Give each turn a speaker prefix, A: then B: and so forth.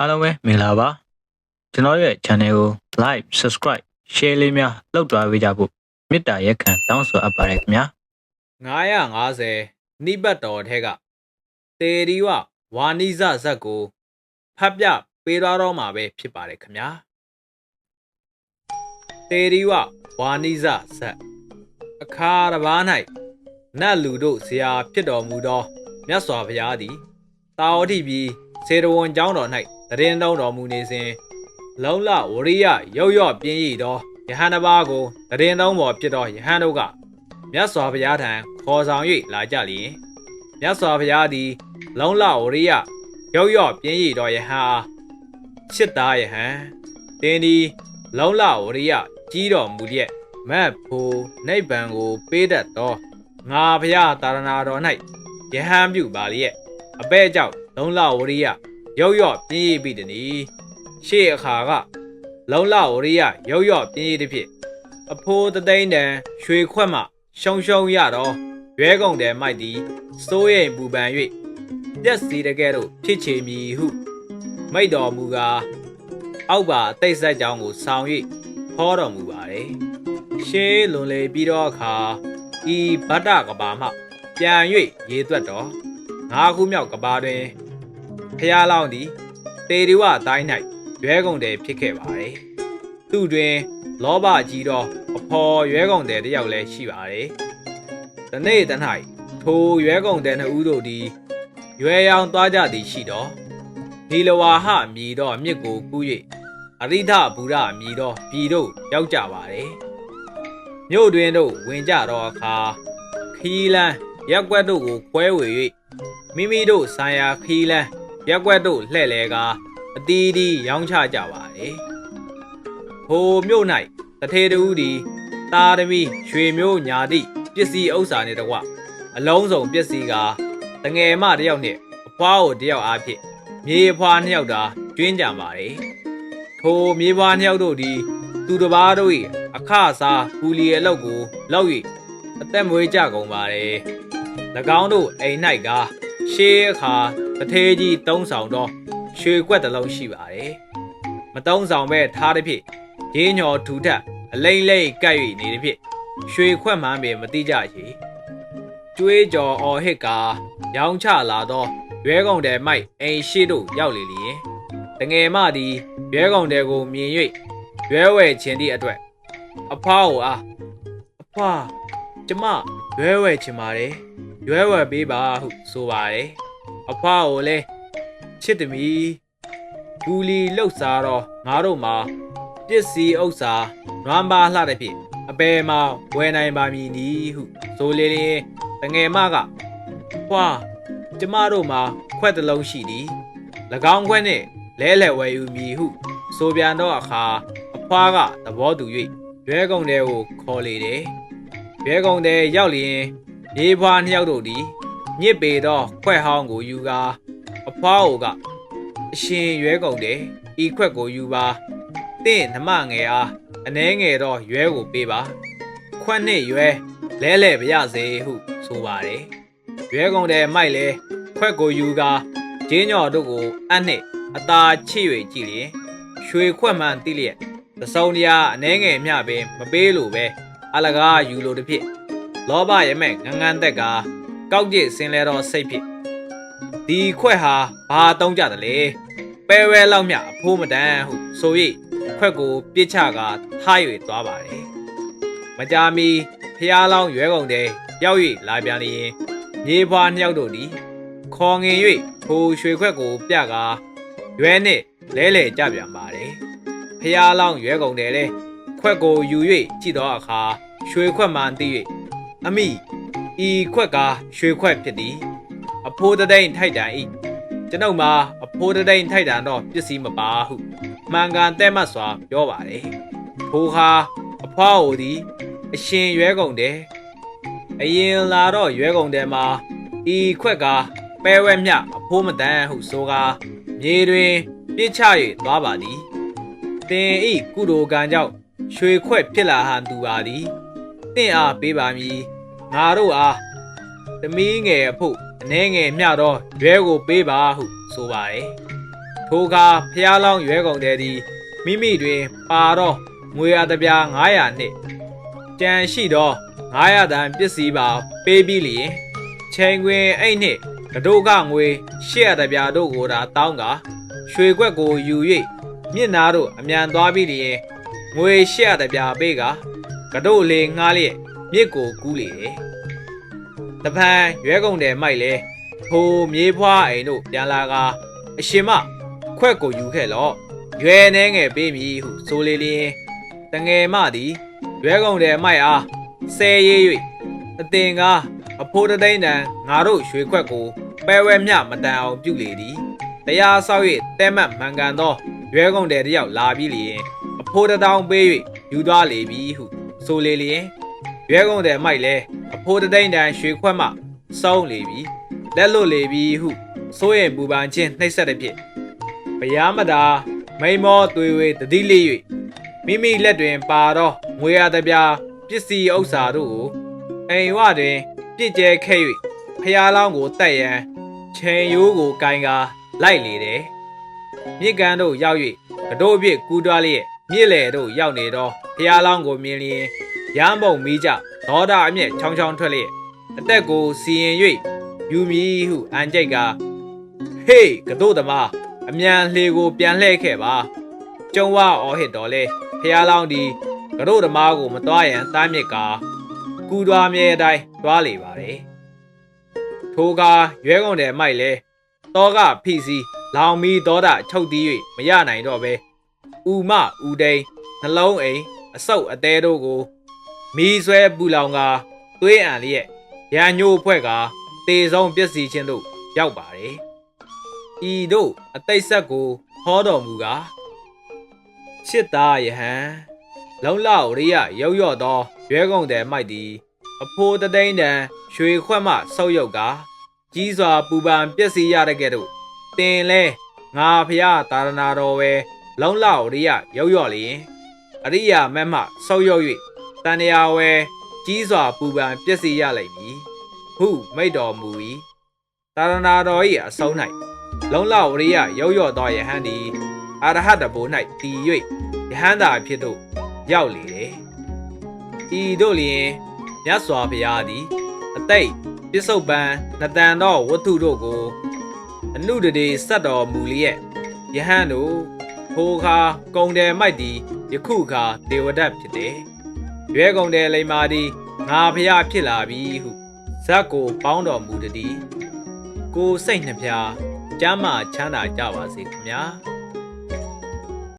A: အားလုံးပဲမင်္ဂလာပါကျွန်တော်ရဲ့ channel ကို like subscribe share လေးများလုပ်သွားပေးကြဖို့မေတ္တာရက်ခံတောင်းဆိုအပ်ပါတယ်ခင်ဗျာ
B: 950နိဘတ်တော်ထဲကတေရီဝဝါနိဇဇက်ကိုဖတ်ပြပေးသွားတော့မှာပဲဖြစ်ပါတယ်ခင်ဗျာတေရီဝဝါနိဇဇက်အခါတစ်ပါး၌နတ်လူတို့ဇရာဖြစ်တော်မူသောမြတ်စွာဘုရားသည်တာဝတိပြည်စေတဝန်ကျောင်းတော်၌ တရင်တုံးတော်မူနေစဉ်လုံလဝရိယရုပ်ရော့ပြင်းရည်သောယဟန်တစ်ပါးကိုတရင်တုံးပေါ်ဖြစ်သောယဟန်တို့ကမြတ်စွာဘုရားထံခေါ်ဆောင်၍လာကြလျင်မြတ်စွာဘုရားသည် လုံလဝရိယရောက်ရော့ပြင်းရည်တော်ယဟန်အားချစ်သားယဟန်တင်းဒီလုံလဝရိယကြီးတော်မူလျက်မတ်ဖို့နိဗ္ဗာန်ကို ပေးတတ်သောငါဘုရားတာရဏတော်၌ယဟန်ပြုပါလျက်အပဲ့ကြောင့်လုံလဝရိယ ရောက်ရော့ပြင်းရည်ပြီတည်းရှေ့အခါက လုံလဝရိယရောက်ရော့ပြင်းရည်တစ်ဖြစ်အဖိုးတသိန်းတန်ရွှေခွက်မှရှုံရှုံရတော့ရွဲကုန်တယ်မိုက်သည်စိုးရိမ်ပူပန်၍ပြက်စီတကဲ့သို့ဖြစ်ချေမည်ဟု မိတ်တော်မူကားအောက်ပါအသိဆက်ကြောင်းကိုဆောင်၍ဟောတော်မူပါれရှေးလွန်လေပြီးတော့အခါဤဗတ္တကဘာမှ ပြန်၍ရေသွက်တော်ငါးခုမြောက်ကဘာတွင် ဖျားလောင်းသည်တေရီဝအတိုင်း၌ရွဲကုန်တယ်ဖြစ်ခဲ့ပါれသူတွင် လောဘကြီးသောအဖော်ရွဲကုန်တဲ့တယောက်လည်းရှိပါတယ်။တနေ့တ၌ထိုရွဲကုန်တဲ့နှစ်ဦးတို့သည်ရွဲရောင်သွားကြသည်ရှိတော့ဒီလဝါဟမြည်သောမြစ်ကိုကူး၍အရိဒဘူရမြည်သောပြည်တို့ရောက်ကြပါတယ်။မြို့တွင်တို့ဝင်ကြတော့အခါခီးလန်းရက်ွက်တို့ကိုခွဲဝေ၍မိမိတို့ဆိုင်ရာခီးလန်း ရက်ွက်တို့လှဲ့လေကာအတီးတီးရောင်းချကြပါတယ်။ဟိုမြို့၌တထေတူသည်တာသမီရွှေမျိုးညာသည့်ပစ္စည်းဥစ္စာနှင့်တကွအလုံးစုံပစ္စည်းကတငယ်မတစ်ယောက်နှင့်အဖွားကိုတစ်ယောက်အားဖြင့်မြေအဖွားနှစ်ယောက်သာကျွင်းကြံပါလေထိုမြေဖွားနှစ်ယောက်တို့သည်သူတစ်ပါးတို့၏အခစားကူလီအလုပ်ကိုလောက်၍အသက်မွေးကြကုန်ပါလေ၎င်းတို့အိမ်၌ကရှေးအခါ တထေးကြီးတုံးဆောင်သောရွှေကွက်တစ်လုံးရှိပါတယ်မတုံးဆောင်ပဲထားသည်ဖြင့်ရင်းညော်ထူထပ်အလိမ့်လိမ့်ကပ်၍နေသည်ဖြင့်ရွှေခွက်မှန်းပင်မတိကြချေကျွေးကြော်အော်ဟစ်ကာရောင်းချလာသောရွဲကုန်တဲ့မိုက်အိမ်ရှိတို့ရောက်လေလျင်တငယ်မသည်ရွဲကုန်တဲ့ကိုမြင်၍ရွဲဝဲခြင်းသည့်အတွက်အဖွားကိုအားအဖွားကျမရွဲဝဲခြင်းပါတယ်ရွဲဝဲပေးပါဟုဆိုပါတယ် အဖွားကိုလည်းချစ်သမီးဘူလီလှုပ်စားတော့ငါတို့မှာပစ္စည်းဥစ္စာနွမ်းပါလှတဲ့ဖြင့်အပေမှာဝယ်နိုင်ပါမည်နီဟုဆိုလေလေတငယ်မကဖွာကျမတို့မှာခွက်တစ်လုံးရှိသည်၎င်းခွက်နှင့်လဲလှယ်ဝယ်ယူမည်ဟု ဆိုပြန်တော့အခါအဖွားကသဘောတူ၍ရွဲကုန်တဲ့ကိုခေါ်လေတယ်ရွဲကုန်တဲ့ရောက်လျင်မြေဖွားနှစ်ယောက်တို့သည် ညစ်ပေသောခွက်ဟောင်းကိုယူကာအဖွားကိုကအရှင်ရွဲကုန်တဲ့ဤခွက်ကိုယူပါတင့်နှမငယ်အားအနှဲငယ်တော့ရွဲကိုပေးပါခွက်နှစ်ရွဲလဲလဲပြရစေဟု ဆိုပါတယ်ရွဲကုန်တဲ့မိုက်လဲခွက်ကိုယူကာဂျင်းညော်တို့ကိုအပ်နှစ်အသာချိ၍ကြည့်လျင်ရွှေခွက်မှန်တိလျက်သစုံတရားအနှဲငယ်မျှပင်မပေးလို့ပဲအလကားယူလို့တစ်ဖြစ်လောဘရမဲ့ငန်းငန်းသက်က ကောက်ကျစ်ဆင်းလဲတော့စိတ်ဖြစ်ဒီခွက်ဟာဘာတုံးကြတယ်လဲပဲဝဲလောက်မြအဖိုးမတန်ဟုဆို၍ခွက်ကိုပြစ်ချကာထား၍သွားပါတယ်မကြာမီဖျားလောင်းရွဲကုန်တဲ့ရောက်၍လာပြန်လျင်မြေဖွားနှစ်ယောက်တို့သည်ခေါ်ငင်၍ထိုရွှေခွက်ကိုပြကာရွဲနှင့်လဲလဲကြပြန်ပါတယ်ဖျားလောင်းရွဲကုန်တယ်လေခွက်ကိုယူ၍ကြည့်သောအခါရွှေခွက်မှန်သိ၍အမိ ဤခွက်ကရွှေခွက်ဖြစ်သည်အဖိုးတသိန်းထိုက်တန်၏ကျွန်ုပ်မှာအဖိုးတသိန်းထိုက်တန်တော့ပစ္စည်းမပါဟုမှန်ကန်တဲ့မှတ်စွာပြောပါတယ်ထိုခါအဖွားဟိုသည်အရှင်ရွဲကုန်တယ်အရင်လာတော့ရွဲကုန်တယ်မှာဤခွက်ကပဲဝဲမြအဖိုးမတန်ဟုဆိုကာမြေတွင်ပြစ်ချ၍သွားပါသည်တင်ဤကုသိုလ်ကံကြောင့်ရွှေခွက်ဖြစ်လာဟန်သူပါသည်တင့်အားပေးပါမည် ငါတို့အားသမီးငယ်အဖို့အနှဲငယ်မျှတော့ရွဲကိုပေးပါဟုဆိုပါတယ်ထိုအခါဖျားလောင်းရွဲကုန်တဲ့သည်မိမိတွင်ပါတော့ငွေအတပြား900နှင့်ကြံရှိသော900တန်ပစ္စည်းပါပေးပြီးလျင်ချိန်ခွင်အိတ်နှင့်ကဒုကငွေ800တပြားတို့ကိုသာတောင်းကာရွှေခွက်ကိုယူ၍မြင့်နာတို့အမြန်သွားပြီးလျင်ငွေ800တပြားပေးကာကဒုလေးငှားလျက်မြစ်ကိုကူးလေတယ် တပန်ရွဲကုန်တယ်မိုက်လေထိုမြေးဖွားအိမ်တို့ပြန်လာကာအရှင်မခွက်ကိုယူခဲ့လော့ရွယ်နှဲငယ်ပေးမည်ဟုဆိုလေလျင်တငယ်မသည်ရွဲကုန်တယ်မိုက်အားဆဲရေး၍အတင်ကားအဖိုးတသိန်းတန်ငါတို့ရွှေခွက်ကိုပဲဝဲမျှမတန်အောင်ပြုလေသည်တရားဆောက်၍တဲမတ်မှန်ကန်သောရွဲကုန်တယ်တယောက်လာပြီးလျင်အဖိုးတစ်တောင်းပေး၍ယူသွားလေပြီဟုဆိုလေလျင် ရွဲကုန်တယ်မိုက်လဲအဖိုးတသိန်းတန်ရွှေခွက်မှစောင်းလေပြီလက်လွတ်လေပြီဟုစိုးရင်ပူပန်ခြင်းနှိပ်စက်တဲ့ဖြင့်ဘုရားမတာမိန်မောသွေဝေတတိလေး၍မိမိလက်တွင်ပါသောငွေရတပြားပစ္စည်းဥစ္စာတို့ကိုအိမ်ဝတွင်ပြစ်ကျဲခဲ့၍ဖျားလောင်းကိုတက်ရန်ချိန်ရိုးကိုကင်ကာလိုက်လေတယ်မြစ်ကန်တို့ရောက်၍ကတို့ပြစ်ကူးတွားလျက်မြစ်လေတို့ရောက်နေသောဖျားလောင်းကိုမြင်လျင် ရမ်းပုံမိကြဒေါဒအမျက်ချောင်းချောင်းထွက်လျက်အသက်ကိုစီရင်၍ယူမည်ဟုအန်ကြိတ်ကဟေးကတို့သမားအမြန်လှေကိုပြန်လှည့်ခဲ့ပါကျုံဝအော်ဟစ်တော်လဲဖျားလောင်းဒီကတို့သမားကိုမတွားရန်တားမြစ်ကာကူတွားမြဲအတိုင်းတွားလေပါတယ်ထိုကရွဲကုန်တယ်မိုက်လဲတောကဖိစီလောင်မီတောတာချုပ်တီး၍မရနိုင်တော့ပဲဥမဥဒိန်နှလုံးအိမ်အဆုပ်အသေးတို့ကို မီးဆွဲပူလောင်ကာသွေးအံလျက်ရန်ညို့ဖွဲ့ကာတေဆုံးပျက်စီးခြင်းတို့ရောက်ပါတယ်ဤတို့အတိတ်ဆက်ကိုဟောတော်မူကားချစ်သားယဟန်လုံလောက်ရိယရောက်ရော့သောရွဲကုန်တယ်မိုက်သည် အဖိုးတသိန်းတန်ရွှေခွက်မှဆုပ်ယုတ်ကာကြီးစွာပူပန်ပျက်စီးရတဲ့ကဲ့သို့တင်လဲငါဖျားတာရနာတော်ပဲလုံလောက်ရိယရောက်ရော့လျင်အရိယာမက်မှဆုပ်ယုတ်၍ တန်ရာဝဲကြီးစွာပူပန်ပျက်စီးရလိမ့်မည်ဟုမိတ်တော်မူ၏တာရနာတော်၏အဆုံး၌လုံလောက်ရိယရောက်ရော့သောယဟန်သည်အရဟတဘိုး၌တည်၍ယဟန်သာအဖြစ်သို့ရောက်လေတယ်ဤတို့လျင်မြတ်စွာဘုရားသည် အတိတ်ပစ္စုပန်နတန်သောဝတ္ထုတို့ကို အနုတရေဆက်တော်မူလျက်ယဟန်တို့ထိုအခါကုံတယ်မိုက်သည်ယခုအခါဒေဝဒတ်ဖြစ်တယ် ရွဲကုံတယ်လိမ္မာသည်ငါဖျားဖြစ်လာပြီဟုဇက်ကိုပေါင်းတော်မူတည်းကိုစိတ်နှဖျားကျမ်းမာချမ်းသာကြပါစေခင်ဗျာ